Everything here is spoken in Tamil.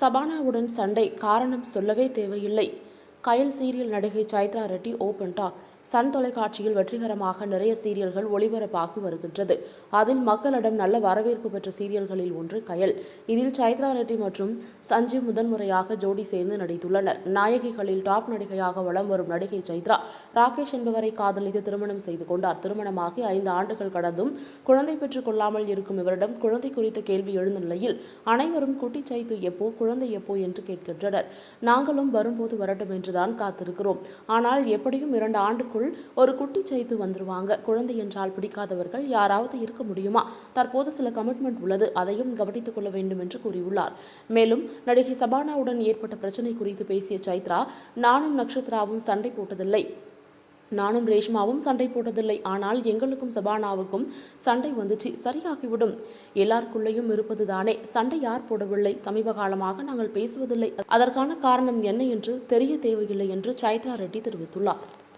சபானாவுடன் சண்டை காரணம் சொல்லவே தேவையில்லை. கயல் சீரியல் நடிகை Chaitra Reddy open talk Sun தொலைக்காட்சியில் வெற்றிகரமாக நிறைய சீரியல்கள் ஒளிபரப்பாகி வருகின்றது. அதில் மக்களிடம் நல்ல வரவேற்பு பெற்ற சீரியல்களில் ஒன்று கயல். இதில் சைத்ரா ரெட்டி மற்றும் சஞ்சீவ் முதன்முறையாக ஜோடி சேர்ந்து நடித்துள்ளனர். நாயகிகளில் டாப் நடிகையாக வலம் வரும் நடிகை சைத்ரா ராகேஷ் என்பவரை காதலித்து திருமணம் செய்து கொண்டார். திருமணமாகி ஐந்து ஆண்டுகள் கடந்தும் குழந்தை பெற்றுக் கொள்ளாமல் இருக்கும் இவரிடம் குழந்தை குறித்த கேள்வி எழுந்த நிலையில் அனைவரும் குட்டி சைத்து எப்போ குழந்தை எப்போ? என்று கேட்கின்றனர். நாங்களும் வரும்போது வரட்டும் என்றுதான் காத்திருக்கிறோம். ஆனால் எப்படியும் இரண்டு ஆண்டு ஆண்டுக்குள் ஒரு குட்டி சைத்து வந்துருவாங்க. குழந்தை என்றால் பிடிக்காதவர்கள் யாராவது இருக்க முடியுமா? தற்போது சில கமிட்மெண்ட் உள்ளது. அதையும் கவனித்துக் கொள்ள வேண்டும் என்று கூறியுள்ளார். மேலும் நடிகை சபானாவுடன் ஏற்பட்ட பிரச்சனை குறித்து பேசிய சைத்ரா நானும் நக்ஷத்ராவும் சண்டை போட்டதில்லை. நானும் ரேஷ்மாவும் சண்டை போட்டதில்லை. ஆனால் எங்களுக்கும் சபானாவுக்கும் சண்டை வந்துச்சு. சரியாகிவிடும். எல்லாருக்குள்ளேயும் இருப்பது தானே சண்டை யார் போடவில்லை? சமீப காலமாக நாங்கள் பேசுவதில்லை. அதற்கான காரணம் என்ன என்று தெரிய தேவையில்லை என்று சைத்ரா ரெட்டி தெரிவித்துள்ளார்.